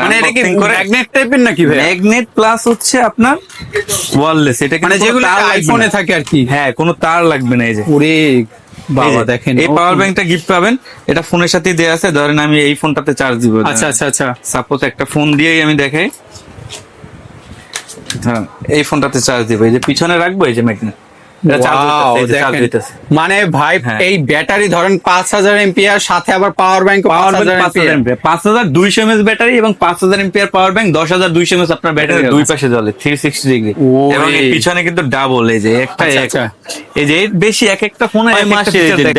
মানে এটা কি ম্যাগনেট টাইপের নাকি ভাই ম্যাগনেট প্লাস হচ্ছে আপনার ওয়ারলেস এটা মানে যেগুলো তার লাগবে আইফোনে না। থাকে আর কি। হ্যাঁ কোনো তার লাগবে না এই যে। ওরে বাবা দেখেন এই পাওয়ার ব্যাংকটা গিফট পাবেন। এটা ফোনের সাথে আছে। ধরেন আমি এই ফোনটাতে চার্জ দিব। আচ্ছা আচ্ছা আচ্ছা। সাপোজ একটা ফোন দিয়েই আমি দেখাই। হ্যাঁ এই ফোনটাতে চার্জ দিব। এই যে পিছনে রাখব এই যে ম্যাগনেট মানে ভাই হ্যাঁ। এই ব্যাটারি ধরেন পাঁচ হাজার এমপিআর সাথে আবার পাওয়ার ব্যাংক পাওয়ার পাওয়ার ব্যাংক পাঁচ হাজার দুইশো এমএস ব্যাটারি এবং পাঁচ হাজার এমপিয়ার পাওয়ার ব্যাংক দশ হাজার দুইশো এমএস আপনার ব্যাটারি দুই পাশে জ্বলে থ্রি সিক্সটি ডিগ্রি এবং পিছনে কিন্তু ডাবল এই যে একটা আচ্ছা। আচ্ছা। এই যে বেশি এক একটা ফোনে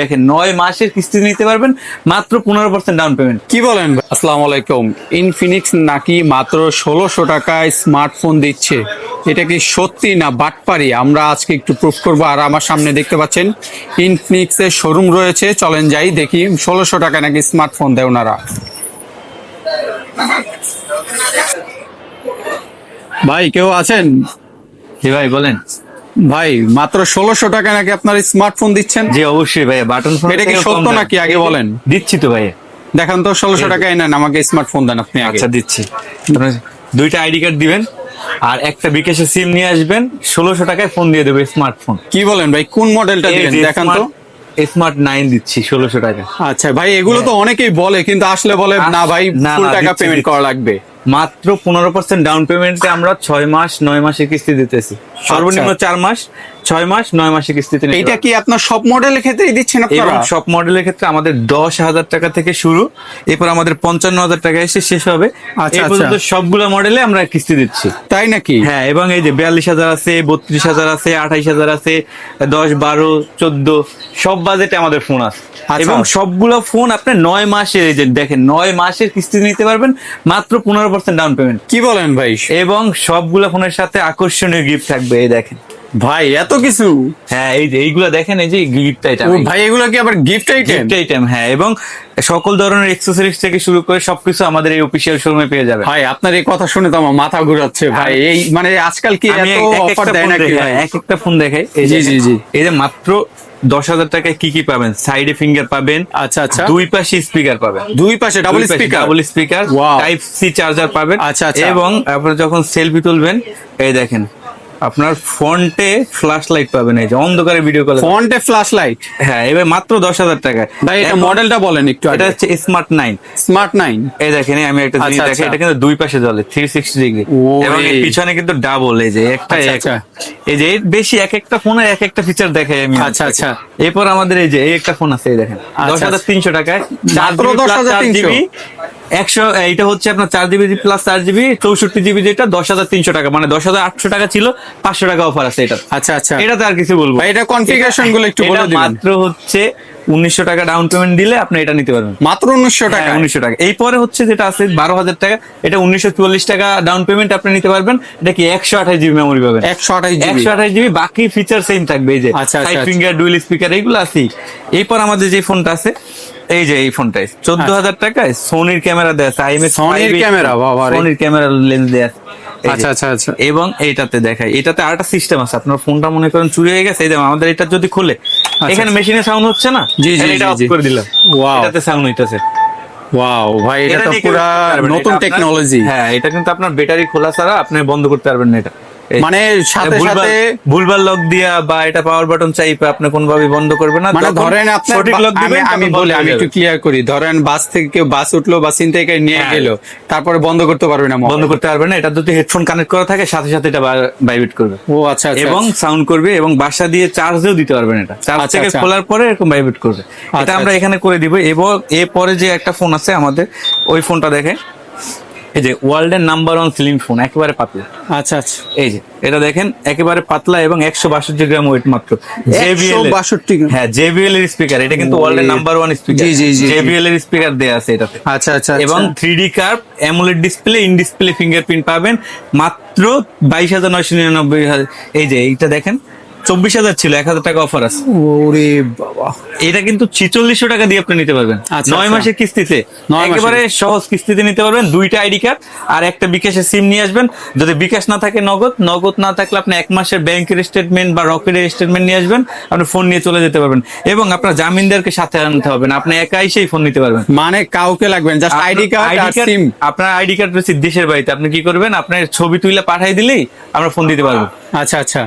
দেখেন। নয় মাসের কিস্তি নিতে পারবেন মাত্র পনেরো পার্সেন্ট ডাউন পেমেন্ট কি বলেন ভাই? আসসালামু আলাইকুম। ইনফিনিক্স নাকি মাত্র ষোলোশো টাকায় স্মার্টফোন দিচ্ছে? এটা কি সত্যি না বাটপারি? আমরা আজকে একটু প্রুফ করব আর আমার সামনে দেখতে পাচ্ছেন ইনফিনিক্স এর শোরুম রয়েছে। চলেন যাই দেখি ষোলোশো টাকা নাকি স্মার্টফোন দেয় ওনারা। ভাই কেউ আছেন? জি ভাই বলেন। ভাই মাত্র ষোলোশো টাকা নাকি আপনার স্মার্টফোন দিচ্ছেন? জি অবশ্যই ভাই বাটন ফোন এটা কি সত্য নাকি? আগে বলেন। দিচ্ছি তো ভাই দেখান তো ষোলোশো টাকায় নেন আমাকে স্মার্টফোন দেন আপনি আচ্ছা দিচ্ছি। দুইটা আইডি কার্ড দিবেন। আর একটা বিকাশের সিম নিয়ে আসবেন ষোলোশো টাকায় ফোন দিয়ে দেবে স্মার্টফোন কি বলেন ভাই কোন মডেলটা দিবেন? দেখান তো। স্মার্ট নাইন দিচ্ছি ষোলোশো টাকা। আচ্ছা ভাই এগুলো তো অনেকেই বলে কিন্তু আসলে বলে না ভাই টাকা পেমেন্ট করা লাগবে। মাত্র পনেরো পার্সেন্ট ডাউন পেমেন্টে আমরা ছয় মাস নয় মাসের কিস্তি দিতেছি। সর্বনিম্ন চার মাস ছয় মাস নয় মাসের কিস্তিতে এইটা কি আপনার সব মডেলের ক্ষেত্রেই দিচ্ছেন এবং সব মডেলের ক্ষেত্রে আমাদের দশ হাজার টাকা থেকে শুরু এরপর আমাদের পঞ্চান্ন হাজার টাকা এসে শেষ হবে। আচ্ছা, পর্যন্ত আচ্ছা। সবগুলো মডেলে আমরা কিস্তি দিচ্ছি। তাই নাকি? হ্যাঁ এবং এই যে বিয়াল্লিশ হাজার আছে বত্রিশ হাজার আছে আঠাইশ হাজার আছে দশ বারো চোদ্দ সব বাজেটে আমাদের ফোন আছে। আচ্ছা। এবং সবগুলো ফোন আপনি নয় মাসের যে দেখেন নয় মাসের কিস্তি নিতে পারবেন মাত্র পনেরো পার্সেন্ট ডাউন পেমেন্ট কি বলেন ভাই? এবং সবগুলো ফোনের সাথে আকর্ষণীয় গিফট থাকবে এই দেখেন। ভাই এত কিছু? হ্যাঁ এই যে এইগুলো দেখেন এই যে গিফট আইটেম ভাই এগুলো কি আবার গিফট আইটেম গিফট আইটেম হ্যাঁ এবং সকল ধরনের এক্সেসরিজ থেকে শুরু করে সবকিছু আমাদের এই অফিসিয়াল শোরুমে পেয়ে যাবে ভাই আপনার এই কথা শুনে তো আমার মাথা ঘুরাচ্ছে ভাই। এই মানে আজকাল কি এত অফার দেয় নাকি এক একটা ফোন দেখাই এই জি, জি, জি। এই যে মাত্র দশ হাজার টাকায় কি কি পাবেন সাইডে ফিঙ্গার পাবেন আচ্ছা আচ্ছা দুই পাশে স্পিকার পাবেন দুই পাশে double speaker double speaker. Type C charger পাবেন আচ্ছা, আচ্ছা। এবং আপনার যখন সেলফি তুলবেন এই দেখেন আপনার ফ্রন্টে ফ্ল্যাশ লাইট পাবেন এই যে অন্ধকারে ভিডিও কল ফন্টে ফ্ল্যাশ লাইট হ্যাঁ এবার মাত্র দশ হাজার টাকায়। ভাই এটা মডেলটা বলেন একটু এটা হচ্ছে স্মার্ট নাইন স্মার্ট নাইন এই দেখেন আমি একটা জিনিস আচ্ছা, দেখে আচ্ছা। এটা কিন্তু দুই পাশে জ্বলে থ্রি সিক্সটি ডিগ্রি এবং পিছনে কিন্তু ডাবল এই যে একটা আচ্ছা। এই যে বেশি এক একটা ফোনের এক একটা ফিচার দেখাই আমি আচ্ছা, আচ্ছা। এরপর আমাদের এই যে এই একটা ফোন আছে এই দেখেন। দশ হাজার তিনশো টাকায়। মাত্র 10,300 একশো এইটা হচ্ছে আপনার চার জিবি প্লাস চার জিবি চৌষট্টি জিবি যেটা দশ হাজার তিনশো টাকা মানে দশ হাজার আটশো টাকা ছিল পাঁচশো টাকা অফার আছে এটা আচ্ছা আচ্ছা। এটাতে আর কিছু বলব এটা কনফিগারেশনগুলো একটু বলে দিবেন। মাত্র হচ্ছে উনিশশো টাকা ডাউন পেমেন্ট দিলে আপনি এটা নিতে পারবেন। মাত্র উনিশশো টাকা। হ্যাঁ, উনিশশো টাকা। এই পরে হচ্ছে যেটা আছে বারো হাজার টাকা এটা উনিশশো চুয়াল্লিশ টাকা ডাউন পেমেন্ট আপনি নিতে পারবেন। এটা কি একশো আঠাশ জিবি মেমোরি পাবেন? একশো আঠাশ একশো আঠাশ জিবি বাকি ফিচার সেম থাকবে এই যে। ফিঙ্গার ডুয়েল স্পিকার এইগুলো আছেই। এরপর আমাদের যে ফোনটা আছে এই যে এই ফোনটাই চোদ্দ হাজার টাকায় সোনির ক্যামেরা দেয়া আছে আইএমএস Sony র camera, বাবা সোনির ক্যামেরা লেন্স দেয়া আছে। আচ্ছা আচ্ছা আচ্ছা। এবং এইটাতে দেখাই এটাতে আরেকটা সিস্টেম আছে আপনার ফোনটা মনে করেন চুরি হয়ে গেছে এই যে আমাদের এটা যদি খুলে এখানে মেশিনে সাউন্ড হচ্ছে না? আচ্ছা। জি, জি, এটা অফ করে দিলাম। Wow. এটাতে সাউন্ড হইতেছে। ওয়াও ভাই এটা তো পুরা। নতুন টেকনোলজি হ্যাঁ এটা কিন্তু আপনার ব্যাটারি খোলা ছাড়া আপনি বন্ধ করতে পারবেন না এটা। মানে সাথে সাথে ভুলভাল লক দিয়া বা এটা পাওয়ার বাটন চাইপে আপনি কোনভাবে বন্ধ করবে না মানে ধরেন আপনার সঠিক লক দিবেন আমি- আমি বলি আমি একটু ক্লিয়ার করি। ধরেন বাস থেকে বাস উঠল বা নিয়ে হ্যাঁ। গেল তারপরে বন্ধ করতে পারবে না বন্ধ করতে পারবে না এটা যদি হেডফোন কানেক্ট করা থাকে সাথে সাথে এটা ভাইব্রেট করবে। ও আচ্ছা আচ্ছা। এবং সাউন্ড করবে এবং বাসা দিয়ে চার্জও দিতে পারবেন এটা। চার্জ আচ্ছা, থেকে আচ্ছা। খোলার পরে এরকম ভাইব্রেট করবে। এটা আমরা। এখানে করে দিব। এবং এরপরে যে একটা ফোন আছে আমাদের ওই ফোনটা দেখে এই যে ওয়ার্ল্ডের নাম্বার ওয়ান স্লিম ফোন একেবারে পাতলা। আচ্ছা আচ্ছা। এই যে এটা দেখেন একেবারে পাতলা এবং একশো বাষট্টি গ্রাম ওয়েট মাত্র। 162 গ্রাম। হ্যাঁ জেবিএল এর স্পিকার এটা কিন্তু। ওয়ার্ল্ডের নাম্বার ওয়ান স্পিকার। জেবিএল এর স্পিকার দেয়া আছে এটাতে। আচ্ছা আচ্ছা এবং three D curve AMOLED display in display fingerprint পাবেন। মাত্র বাইশ হাজার নয়শো নিরানব্বই হাজার এই যে এইটা দেখেন। চব্বিশ হাজার ছিল এক হাজার টাকা অফার আছে। ওরে বাবা। এটা কিন্তু ছিচল্লিশশো টাকা দিয়ে আপনি নিতে পারবেন। আচ্ছা, নয় আচ্ছা। মাসের কিস্তিতে। একেবারে সহজ কিস্তিতে নিতে পারবেন দুইটা আইডি কার্ড আর একটা বিকাশের সিম নিয়ে আসবেন। যদি বিকাশ না থাকে নগদ নগদ না থাকলে আপনি এক মাসের ব্যাংকের স্টেটমেন্ট বা রকেটের স্টেটমেন্ট নিয়ে আসবেন আপনি ফোন নিয়ে চলে যেতে পারবেন। এবং আপনার জামিনদারকে সাথে আনতে হবে না আপনি একাই সেই ফোন নিতে পারবেন। মানে কাউকে লাগবে জাস্ট আইডি কার্ড আর সিম। আপনার আইডি কার্ড রয়েছে দেশের বাড়িতে আপনি কি করবেন? আপনার ছবি তুলে পাঠাই দিলেই আমরা ফোন দিতে পারব। আচ্ছা আচ্ছা।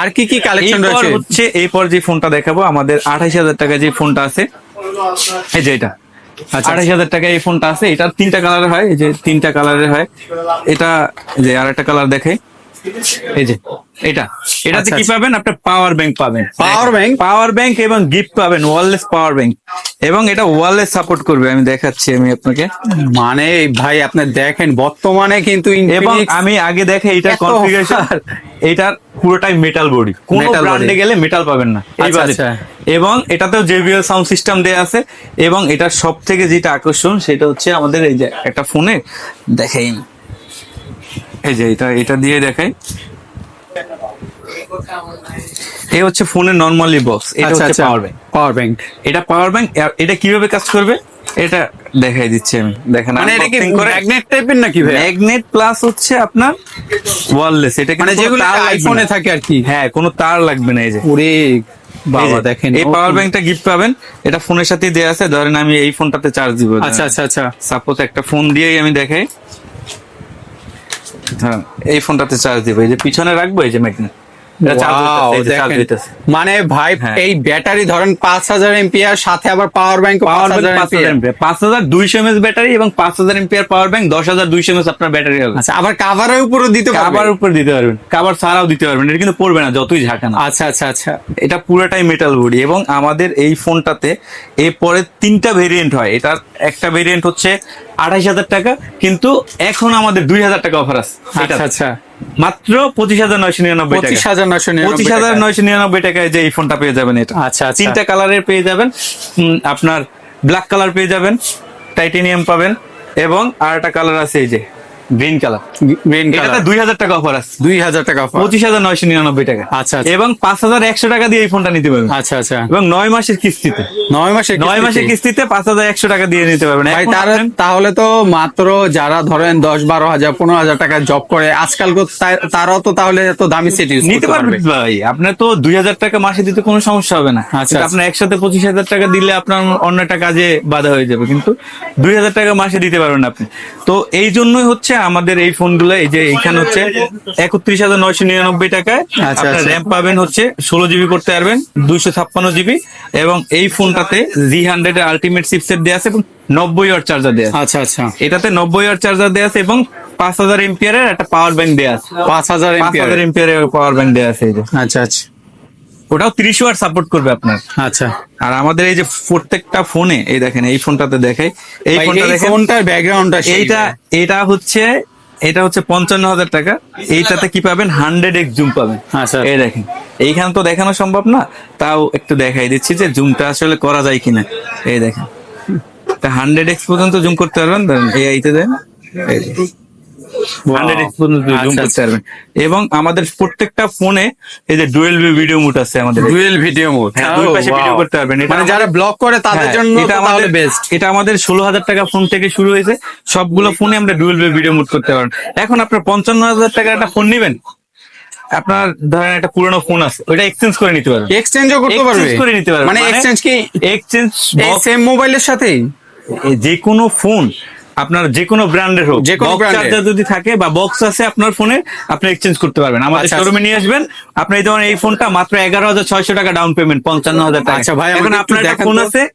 আর কি কি কালেকশন রয়েছে? হচ্ছে এরপর যে ফোনটা দেখাবো আমাদের আঠাইশ হাজার টাকা যে ফোনটা আছে। এই যে এটা। আচ্ছা আঠাইশ হাজার টাকা এই ফোনটা আছে। এটা তিনটা কালারের হয় এই যে তিনটা কালারের হয়। এটা যে আর একটা কালার দেখে। এই যে এটা। এটাতে আচ্ছা, কি আচ্ছা। পাবেন? আপনার পাওয়ার ব্যাংক পাবেন। Power bank? পাওয়ার ব্যাংক এবং গিফট পাবেন ওয়ারলেস পাওয়ার ব্যাংক এবং এটা ওয়ারলেস সাপোর্ট করবে আমি দেখাচ্ছি আমি আপনাকে। মানে ভাই আপনি দেখেন বর্তমানে কিন্তু এবং আমি আগে দেখে এত কনফিগারেশন এইটার পুরোটাই মেটাল বডি কোন ব্র্যান্ডে গেলে মেটাল পাবেন না। আচ্ছা, আচ্ছা। এবং এটাতেও জেবিএল সাউন্ড সিস্টেম দেয়া আছে। এবং এটার সব থেকে যেটা আকর্ষণ সেটা হচ্ছে আমাদের এই যে একটা ফোনে দেখাই এই যে এটা এটা দিয়ে দেখাই। এই হচ্ছে ফোনের নর্মালি বক্স এটা আচ্ছা হচ্ছে পাওয়ার ব্যাংক পাওয়ার ব্যাংক এটা পাওয়ার ব্যাংক এটা কীভাবে কাজ করবে? এটা দেখাই দিচ্ছি আমি। দেখেন মানে এটা কি ম্যাগনেট টাইপের নাকি ভাই ম্যাগনেট প্লাস হচ্ছে আপনার ওয়ারলেস এটা মানে যেগুলো আইফোনে থাকে আর কি। হ্যাঁ কোনো তার লাগবে না এই যে। ওরে বাবা দেখেন এই পাওয়ার ব্যাংকটা গিফট পাবেন। এটা ফোনের সাথে দেয়া আছে ধরেন আমি এই ফোনটাতে চার্জ দিব। আচ্ছা আচ্ছা আচ্ছা। সাপোজ একটা ফোন দিয়েই আমি দেখাই। ধরেন এই ফোনটাতে চার্জ দিব এই যে পিছনে রাখব এই যে ম্যাগনেট মানে ভাই হ্যাঁ। এই ব্যাটারি ধরেন পাঁচ হাজার এমপিআর সাথে আবার পাওয়ার ব্যাংক পাঁচ হাজার এমপিয়ার দুইশো এমএস ব্যাটারি এবং পাঁচ হাজার এমপিয়ার পাওয়ার ব্যাংক দশ হাজার দুইশো এমএস আপনার ব্যাটারি হবে। আচ্ছা আবার কাভারের উপরে দিতে পারবে উপর দিতে পারবেন। কাভার ছাড়াও দিতে পারবেন এটা কিন্তু পড়বে না যতই ঝাঁকা না। আচ্ছা আচ্ছা আচ্ছা। এটা পুরোটাই মেটাল বডি এবং আমাদের এই ফোনটাতে এরপরে তিনটা ভেরিয়েন্ট হয়। এটার একটা ভেরিয়েন্ট হচ্ছে আঠাইশ হাজার টাকা কিন্তু এখন আমাদের দুই হাজার টাকা অফার আছে। আচ্ছা আচ্ছা। মাত্র পঁচিশ হাজার নয়শো নিরানব্বই পঁচিশ হাজার নয়শো পঁচিশ হাজার নয়শো নিরানব্বই টাকায় যে এই ফোনটা পেয়ে যাবেন এটা। আচ্ছা, আচ্ছা। তিনটা কালারের পেয়ে যাবেন। আপনার ব্ল্যাক কালার পেয়ে যাবেন টাইটেনিয়াম পাবেন এবং আর একটা কালার আছে এই যে গ্রিন কালার গ্রিন কালার দুই হাজার টাকা অফার আছে। দুই হাজার টাকা offer। পঁচিশ হাজার নয়শো নিরানব্বই টাকা। আচ্ছা, আচ্ছা। এবং পাঁচ হাজার একশো টাকা দিয়ে এই ফোনটা নিতে পারবেন। আচ্ছা আচ্ছা। এবং নয় মাসের কিস্তিতে। নয় মাসের নয় মাসের কিস্তিতে। পাঁচ হাজার একশো টাকা দিয়ে নিতে পারবেন। তাহলে তো মাত্র যারা ধরেন দশ বারো হাজার পনেরো হাজার টাকা জব করে আজকাল তারাও তো তাহলে এত দামি সেট ইউজ নিতে পারবেন ভাই। আপনার তো দুই হাজার টাকা মাসে দিতে কোনো সমস্যা হবে না। আচ্ছা, কিন্তু আপনার একসাথে পঁচিশ হাজার টাকা দিলে আপনার অন্য একটা কাজে বাধা হয়ে যাবে। কিন্তু দুই হাজার টাকা মাসে দিতে পারবেন আপনি। তো এই জন্যই হচ্ছে আমাদের এই ফোনগুলো এই যে এইখানে হচ্ছে একত্রিশ হাজার নয়শো নিরানব্বই টাকায়। আচ্ছা, আপনার আচ্ছা। র্যাম পাবেন হচ্ছে ষোলো জিবি করতে পারবেন দুইশো ছাপ্পান্ন জিবি। এবং এই ফোনটাতে জি হান্ড্রেড এর আলটিমেট চিপসেট দেওয়া আছে এবং নব্বই ওয়াট চার্জার দেওয়া আচ্ছা আচ্ছা। এটাতে নব্বই ওয়াট চার্জার দেওয়া আছে এবং পাঁচ হাজার এমপিয়ারের একটা পাওয়ার ব্যাংক দেওয়া আছে। পাঁচ হাজার এমপিয়ারের পাওয়ার ব্যাংক দেওয়া আছে আচ্ছা আচ্ছা। ওটাও তিরিশ ওয়াট সাপোর্ট করবে আপনার। আচ্ছা। আর আমাদের এই যে প্রত্যেকটা ফোনে এই দেখেন এই ফোনটাতে দেখাই। এই ফোনটা দেখেন ফোনটার ব্যাকগ্রাউন্ডটা এইটা এটা হচ্ছে এটা হচ্ছে পঞ্চান্ন হাজার টাকা। এইটাতে কি পাবেন? হান্ড্রেড এক্স জুম পাবেন। আচ্ছা। এই দেখেন এইখানে তো দেখানো সম্ভব না তাও একটু দেখাই দিচ্ছি যে জুমটা আসলে করা যায় কিনা। এই দেখেন। তা হান্ড্রেড এক্স পর্যন্ত জুম করতে পারবেন? এই আইতে দেন। এবং আমাদের প্রত্যেকটা ফোনে এই যে ডুয়েল ভিডিও মুড আছে আমাদের। ডুয়েল ভিডিও মোড দুই পাশে video করতে পারবেন। মানে যারা ব্লগ করে তাদের হ্যাঁ, জন্য এটা আমাদের বেস্ট এটা আমাদের ষোলো হাজার টাকা ফোন থেকে শুরু হয়েছে। সবগুলো ফোনে আমরা ডুয়েল ভিডিও মুড করতে পারেন এখন আপনার পঞ্চান্ন হাজার টাকা একটা ফোন নিবেন। আপনার ধরেন একটা পুরনো ফোন আছে ওইটা এক্সচেঞ্জ করে নিতে পারবেন। এক্সচেঞ্জও করতে পারবে? করে নিতে পারবে মানে এক্সচেঞ্জ কি? এক্সচেঞ্জ সেম মোবাইলের সাথেই? যে কোনো ফোন আপনার যে কোনো ব্র্যান্ডের হোক যে কোনো। চার্জার যদি থাকে বা বক্স আছে আপনার ফোনে আপনি এক্সচেঞ্জ করতে পারবেন। আমাদের আচ্ছা, শোরুমে নিয়ে আসবেন। আপনি যেমন এই ফোনটা মাত্র এগারো হাজার ছয়শো টাকা ডাউন পেমেন্ট পঞ্চান্ন হাজার টাকা। আচ্ছা, ভাই, এখন আপনার একটা ফোন আছে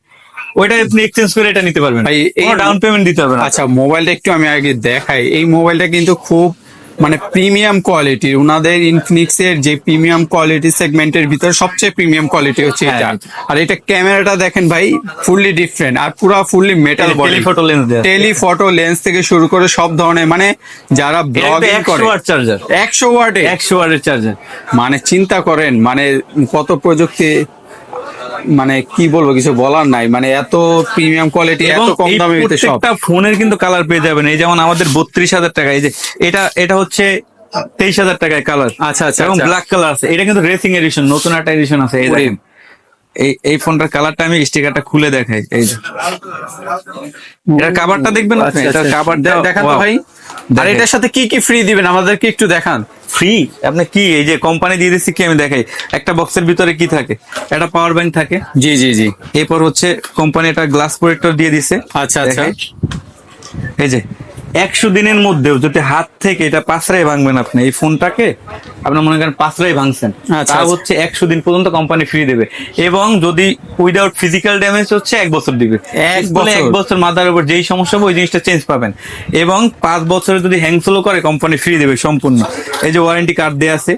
ওইটা আপনি এক্সচেঞ্জ করে এটা নিতে পারবেন। ভাই, এই- ডাউন পেমেন্ট দিতে হবে আচ্ছা মোবাইলটা একটু আমি আগে দেখাই। এই মোবাইলটা কিন্তু খুব মানে প্রিমিয়াম কোয়ালিটি ওনাদের ইনফিনিক্স এর যে প্রিমিয়াম কোয়ালিটি সেগমেন্টের ভিতরে সবচেয়ে প্রিমিয়াম কোয়ালিটি হচ্ছে এটা। হ্যাঁ। আর এটা ক্যামেরাটা দেখেন ভাই ফুললি ডিফারেন্ট আর পুরো fully metal body telephoto lens telephoto lens থেকে শুরু করে সব ধরনের মানে যারা ব্লগিং করে ওয়াট চার্জার একশো ওয়াটে একশো ওয়াটের চার্জার মানে চিন্তা করেন মানে কত প্রযুক্তি মানে কি বলব কিছু বলার নাই। মানে এত প্রিমিয়াম কোয়ালিটি এত কম দামে প্রত্যেকটা ফোনের কিন্তু কালার পেয়ে যাবেন। এই যেমন আমাদের বত্রিশ হাজার টাকা এই যে এটা এটা হচ্ছে তেইশ হাজার টাকায় কালার আচ্ছা, আচ্ছা, এবং আচ্ছা। ব্ল্যাক কালার আছে। এটা কিন্তু রেসিং এডিশন নতুন একটা এডিশন আছে এই। দেখেন। এই এই ফোনটার কালারটা আমি স্টিকারটা খুলে দেখাই এই যে। এটার কাভারটা দেখবেন আপনি? আচ্ছা, এটার আচ্ছা। কাভারটা তো ভাই। আর এটার সাথে কি কি ফ্রি দিবেন? আমাদেরকে একটু দেখান। ফ্রি আপনি কি? এই যে কোম্পানি দিয়ে দিচ্ছি কি আমি দেখাই? একটা বক্সের ভিতরে কি থাকে? একটা পাওয়ার ব্যাংক থাকে। জি জি জি। এরপর হচ্ছে কোম্পানি একটা গ্লাস প্রোটেক্টর দিয়ে দিছে। আচ্ছা, আচ্ছা। এই যে একশো দিনের মধ্যেও যদি হাত থেকে এটা পাঁচরাই ভাঙবেন আপনি এই ফোনটাকে আপনার মনে করেন পাঁচরাই ভাঙছেন আচ্ছা, তা আচ্ছা। হচ্ছে একশো দিন পর্যন্ত কোম্পানি ফ্রি দেবে এবং যদি উইদাউট ফিজিক্যাল ড্যামেজ হচ্ছে এক বছর দিবে এক বলে এক বছর? মাথার উপর যেই সমস্যা হবে ওই জিনিসটা চেঞ্জ পাবেন এবং পাঁচ বছরে যদি হ্যাং স্লো করে কোম্পানি ফ্রি দেবে সম্পূর্ণ এই যে ওয়ারেন্টি কার্ড দেওয়া আছে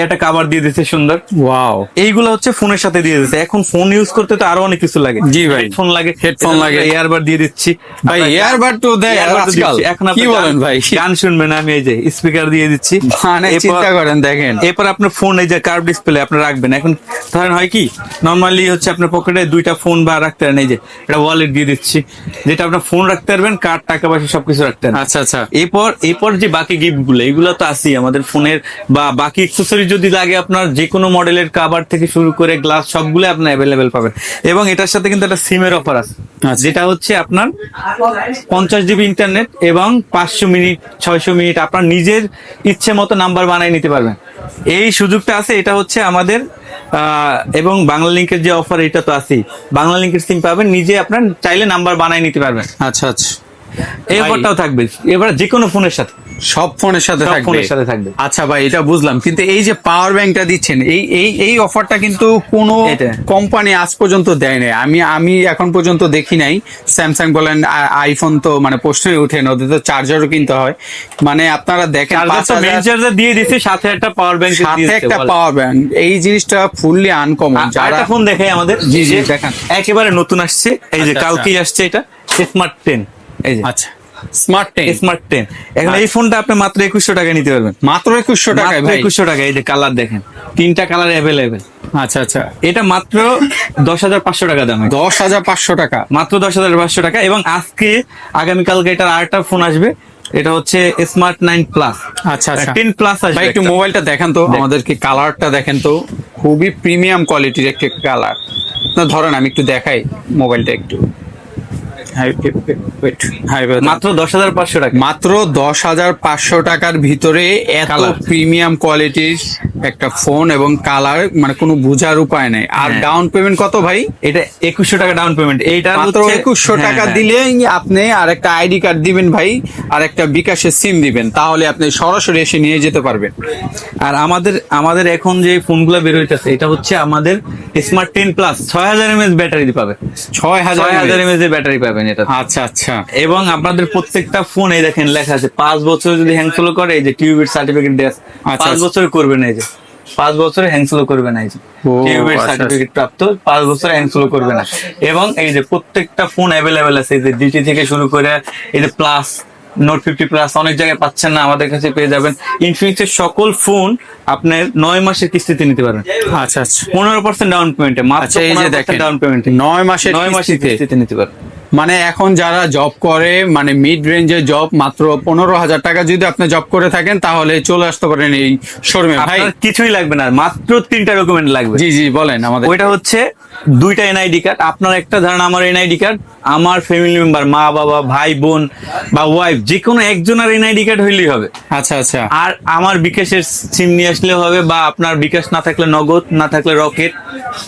একটা কাভার দিয়ে দিচ্ছে সুন্দর ওয়াও এইগুলো হচ্ছে ফোনের সাথে দিয়ে দিচ্ছে এখন ফোন ইউজ করতে তো আরও অনেক কিছু লাগে জি ভাই। ফোন লাগে Headphone লাগে। এয়ারবার দিয়ে দিচ্ছি ভাই এয়ারবাড তো দেয় আজকাল দিচ্ছি। এখন কি আপনি বলেন ভাই? গান শুনবেন আমি এই যে স্পিকার দিয়ে দিচ্ছি। মানে চিন্তা করেন দেখেন। এরপর আপনার ফোন এই যে কার্ভ ডিসপ্লে আপনি রাখবেন। এখন ধরেন হয় কি নর্মালি হচ্ছে আপনার পকেটে দুইটা ফোন বা রাখতে পারেন। এই যে এটা ওয়ালেট দিয়ে দিচ্ছি। যেটা আপনার ফোন রাখতে পারবেন কার্ড টাকা পয়সা সবকিছু রাখতে আচ্ছা আচ্ছা। এরপর এরপর যে বাকি গিফটগুলো এগুলো তো আছেই আমাদের ফোনের বা বাকি অ্যাক্সেসরি যদি লাগে আপনার যে কোনো মডেলের কাভার থেকে শুরু করে গ্লাস সবগুলো আপনার অ্যাভেলেবেল পাবেন। এবং এটার সাথে কিন্তু একটা সিমের অফার আছে। আচ্ছা। যেটা হচ্ছে আপনার পঞ্চাশ জিবি ইন্টারনেট এবং পাঁচশো মিনিট, ছয়শো মিনিট আপনার নিজের ইচ্ছে মতো নাম্বার বানিয়ে নিতে পারবেন। এই সুযোগটা আছে, এটা হচ্ছে আমাদের এবং বাংলা লিঙ্কের যে অফার এটা তো আছেই। বাংলা লিঙ্কের সিম পাবেন, নিজে আপনার চাইলে নাম্বার বানিয়ে নিতে পারবেন। আচ্ছা আচ্ছা। এই থাকবে। এবার যে কোনো ফোনের সাথে। সব ফোনের সাথে থাকবে। ফোনের সাথে থাকবে। আচ্ছা ভাই এটা বুঝলাম। কিন্তু এই যে পাওয়ার ব্যাংকটা দিচ্ছেন এই এই এই অফারটা কিন্তু কোনো কোম্পানি আজ পর্যন্ত দেয় নাই। আমি আমি এখন পর্যন্ত দেখি নাই। স্যামসাং বলেন আইফোন তো মানে প্রশ্নই উঠে না ওদের তো চার্জারও কিনতে হয়। মানে আপনারা দেখেন চার্জার দিয়ে দিছে সাথে একটা পাওয়ার ব্যাংক সাথে একটা পাওয়ার ব্যাংক এই জিনিসটা ফুললি আনকমন যারা ফোন দেখাই আমাদের। জি, জি, দেখান। একেবারে নতুন আসছে। এই যে আচ্ছা, কালকেই আসছে এটা স্মার্ট টেন এই যে। আচ্ছা। স্মার্ট টেন স্মার্ট টেন এখন এই ফোনটা আপনি মাত্র একুশশো টাকা নিতে পারবেন। মাত্র একুশশো টাকায় ভাই। একুশশো টাকা এই যে কালার দেখেন। তিনটা কালার অ্যাভেলেবেল আচ্ছা আচ্ছা। এটা মাত্র দশ হাজার পাঁচশো টাকা দাম। দশ হাজার পাঁচশো টাকা। মাত্র দশ হাজার পাঁচশো টাকা। এবং আজকে আগামীকালকে এটার আরেকটা ফোন আসবে। এটা হচ্ছে স্মার্ট নাইন প্লাস আচ্ছা আচ্ছা। টেন প্লাস আসবে একটু মোবাইলটা দেখেন তো। আমাদেরকে কালারটা দেখেন তো। খুবই প্রিমিয়াম কোয়ালিটির একটা কালার না ধরেন আমি একটু দেখাই মোবাইলটা একটু। মাত্র দশ হাজার পাঁচশো টাকা। মাত্র দশ হাজার পাঁচশো টাকার ভিতরে এত। প্রিমিয়াম কোয়ালিটির একটা ফোন এবং কালার মানে কোনো বোঝার উপায় নেই। আর হ্যাঁ। ডাউন পেমেন্ট কত ভাই? এটা একুশশো টাকা ডাউন পেমেন্ট এইটা মাত্র একুশশো টাকা দিলেই আপনি আর একটা আইডি কার্ড দিবেন ভাই আর একটা বিকাশের সিম দিবেন তাহলে আপনি সরাসরি এসে নিয়ে যেতে পারবেন। আর আমাদের আমাদের এখন যে ফোনগুলো বের হইতেছে এটা হচ্ছে আমাদের স্মার্ট টেন প্লাস ছয় হাজার এমএস ব্যাটারি পাবে। ছয় হাজার হাজার এমএস এর ব্যাটারি পাবেন এটা। আচ্ছা আচ্ছা। এবং আপনাদের প্রত্যেকটা ফোন এই দেখেন লেখা আছে। পাঁচ বছর যদি হ্যাং করে এই যে টিউবের সার্টিফিকেট দেয় আচ্ছা, পাঁচ আচ্ছা। বছর করবেন এই যে। পাঁচ বছরে হ্যাং করবে না এই যে। টিউবের আচ্ছা, সার্টিফিকেট প্রাপ্ত পাঁচ বছর হ্যাং করবে না। এবং এই যে প্রত্যেকটা ফোন অ্যাভেলেবেল আছে এই যে ডিটি থেকে শুরু করে এই যে প্লাস নোট ফিফটি প্লাস অনেক জায়গায় পাচ্ছেন না আমাদের কাছে পেয়ে যাবেন। ইনফিনিক্সের সকল ফোন আপনি নয় মাসের কিস্তিতে নিতে পারবেন। আচ্ছা আচ্ছা। পনেরো পার্সেন্ট ডাউন পেমেন্টে মাত্র আচ্ছা এই যে দেখেন ডাউন পেমেন্টে নয় মাসে নয় মাসের কিস্তিতে। কিস্তিতে নিতে পারবেন। মানে এখন যারা জব করে মানে মিড রেঞ্জের জব মাত্র পনেরো হাজার টাকা যদি আপনি জব করে থাকেন তাহলে চলে আসতে পারেন এই শোরুমে ভাই কিছুই লাগবে না মাত্র তিনটা ডকুমেন্ট লাগবে। জি জি বলেন আমাদের। ওইটা হচ্ছে দুইটা এনআইডি কার্ড আপনার একটা ধরেন আমার এনআইডি কার্ড আমার ফ্যামিলি মেম্বার মা বাবা ভাই বোন বা ওয়াইফ যে কোনো একজনের এনআইডি কার্ড হইলেই হবে। আচ্ছা আচ্ছা। আর আমার বিকাশের সিম নিয়ে আসলে হবে বা আপনার বিকাশ না থাকলে নগদ না থাকলে রকেট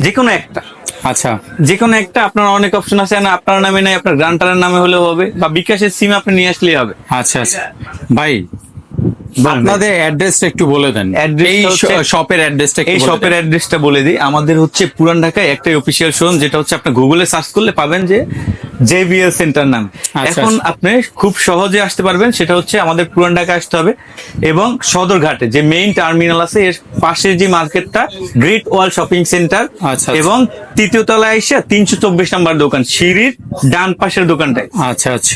যে কোনো একটা। আচ্ছা যে কোনো একটা আপনার অনেক অপশন আছে না আপনার নামে নাই আপনার গ্রান্টারের নামে হলেও হবে বা বিকাশের সিম আপনি নিয়ে আসলেই হবে আচ্ছা আচ্ছা ভাই ভাই। আপনাদের অ্যাড্রেসটা একটু বলে দেন। এই শপের অ্যাড্রেসটা এই শপের অ্যাড্রেসটা বলে দিই। আমাদের হচ্ছে পুরান ঢাকায় একটাই অফিসিয়াল শোরুম যেটা হচ্ছে আপনি গুগলে সার্চ করলে পাবেন যে জেবিএল সেন্টার নাম। আচ্ছা, এখন আপনি খুব সহজে আসতে পারবেন সেটা হচ্ছে আমাদের পুরান ঢাকা আসতে হবে এবং সদরঘাটে যে মেইন টার্মিনাল আছে এর পাশে যে মার্কেটটা গ্রেট ওয়াল শপিং সেন্টার আচ্ছা। এবং তৃতীয় তলায় এসে তিনশো চব্বিশ নাম্বার দোকান সিঁড়ির ডান পাশের দোকানটায়। আচ্ছা আচ্ছা।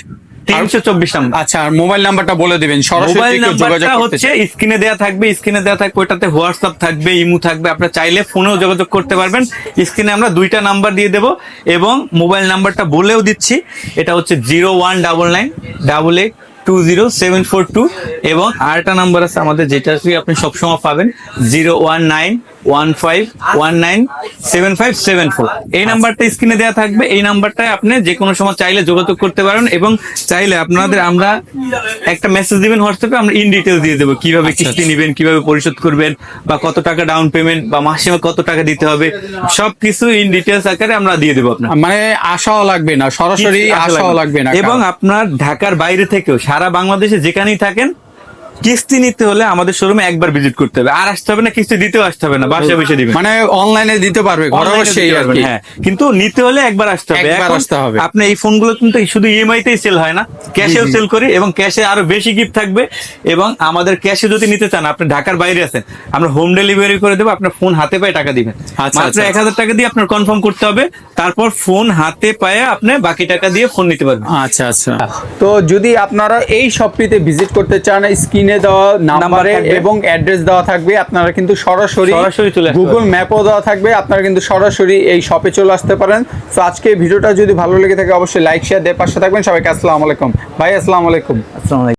তিনশো চব্বিশ নাম্বার। আচ্ছা আর মোবাইল নাম্বারটা বলে দিবেন সরাসরি মোবাইল যোগাযোগ নাম্বারটা হচ্ছে স্ক্রিনে দেওয়া থাকবে স্ক্রিনে দেওয়া থাকবে ওটাতে হোয়াটসঅ্যাপ থাকবে ইমু থাকবে আপনার চাইলে ফোনেও যোগাযোগ করতে পারবেন। স্ক্রিনে আমরা দুইটা নাম্বার দিয়ে দেব এবং মোবাইল নাম্বারটা বলেও দিচ্ছি। এটা হচ্ছে zero one double nine double eight two zero seven four two এবং আরেকটা নাম্বার আছে আমাদের যেটা আপনি সবসময় পাবেন zero one nine one five one nine seven five seven four এই নাম্বারটা স্ক্রিনে দেওয়া থাকবে। এই নাম্বারটায় আপনি যে কোনো সময় চাইলে যোগাযোগ করতে পারেন এবং চাইলে আপনাদের আমরা একটা মেসেজ দিবেন হোয়াটসঅ্যাপে আমরা ইন ডিটেলস দিয়ে দেবো কীভাবে কিস্তি নেবেন কীভাবে পরিশোধ করবেন বা কত টাকা ডাউন পেমেন্ট বা মাসে কত টাকা দিতে হবে সবকিছু ইন ডিটেলস আকারে আমরা দিয়ে দেবো আপনার মানে আশাও লাগবে না সরাসরি আশাও লাগবে না। এবং আপনার ঢাকার বাইরে থেকেও সারা বাংলাদেশে যেখানেই থাকেন কিস্তি নিতে হলে আমাদের শোরুমে একবার ভিজিট করতে হবে। আর আসতে হবে না কিস্তি দিতেও আসতে হবে না বাসায় বসে দিবেন। মানে অনলাইনে দিতে পারবে হ্যাঁ। কিন্তু নিতে হলে একবার আসতে হবে। একবার আসতে হবে। আপনি এই ফোনগুলো কিন্তু শুধু ইএমআই তেই সেল হয় না ক্যাশেও সেল করি এবং ক্যাশে আরও বেশি গিফট থাকবে এবং আমাদের ক্যাশে যদি নিতে চান আপনি ঢাকার বাইরে আছেন আমরা হোম ডেলিভারি করে দেবো আপনার ফোন হাতে পায়ে টাকা দিবেন। আচ্ছা, মাত্র আচ্ছা, এক হাজার টাকা দিয়ে আপনার কনফার্ম করতে হবে তারপর ফোন হাতে পায়ে আপনি বাকি টাকা দিয়ে ফোন নিতে পারবেন। আচ্ছা আচ্ছা। তো যদি আপনারা এই শপটিতে ভিজিট করতে চান স্ক্রিনে দেওয়া নাম্বারে এবং অ্যাড্রেস দেওয়া থাকবে। আপনারা কিন্তু সরাসরি সরাসরি চলে গুগল ম্যাপও দেওয়া থাকবে। আপনারা কিন্তু সরাসরি এই শপে চলে আসতে পারেন। তো আজকে ভিডিওটা যদি ভালো লেগে থাকে অবশ্যই লাইক শেয়ার দিয়ে পাশে থাকবেন। সবাইকে আসসালামু আলাইকুম। ভাই আসসালামু আলাইকুম। আসসালামাইকুম